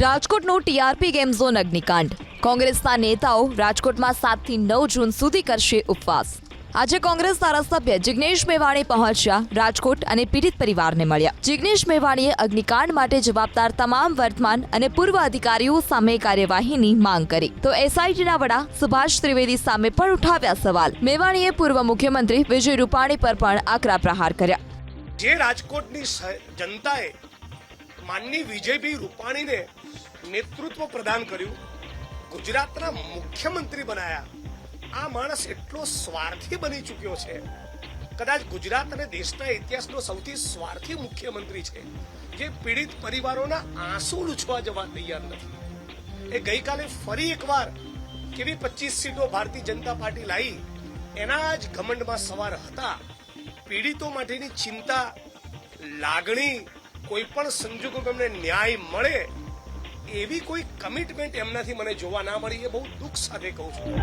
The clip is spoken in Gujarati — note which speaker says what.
Speaker 1: રાજકોટનું ટીઆરપી ગેમ ઝોન અગ્નિકાંડ. કોંગ્રેસના નેતાઓ રાજકોટમાં સાતથી નવ જૂન સુધી કરશે ઉપવાસ. આજે કોંગ્રેસ ધારાસભ્ય જિગ્નેશ મેવાણી પહોંચ્યા રાજકોટ અને પીડિત પરિવારને મળ્યા. જિગ્નેશ મેવાણીએ અગ્નિકાંડ માટે જવાબદાર તમામ વર્તમાન અને પૂર્વ અધિકારીઓ સામે કાર્યવાહીની માંગ કરી. તો એસઆઈટીના વડા સુભાષ ત્રિવેદી સામે પણ ઉઠાવ્યા સવાલ. મેવાણીએ પૂર્વ મુખ્યમંત્રી વિજય રૂપાણી પર પણ આકરા પ્રહાર કર્યા.
Speaker 2: જે રાજકોટની જનતાએ માનની વિજયભાઈ રૂપાણીને નેતૃત્વ પ્રદાન કર્યું. ગુજરાતના મુખ્યમંત્રી બનાયા. આ માણસ એટલો સ્વાર્થી બની ચૂક્યો છે. કદાચ ગુજરાત અને દેશના ઇતિહાસનો સૌથી સ્વાર્થી મુખ્યમંત્રી છે. જે પીડિત પરિવારોના આંસુ લૂછવા જવા તૈયાર નથી. એ ગઈકાલે ફરી એકવાર કેવી પચીસ સીટો ભારતીય જનતા પાર્ટી લાવી, એના જ ઘમંડમાં સવાર હતા. પીડિતો માટેની ચિંતા, લાગણી કોઈ પણ સંજોગોમાં એમને ન્યાય મળે, એવી કોઈ કમિટમેન્ટ એમનાથી મને જોવા ના મળી એ બહુ દુઃખ સાથે કહું છું.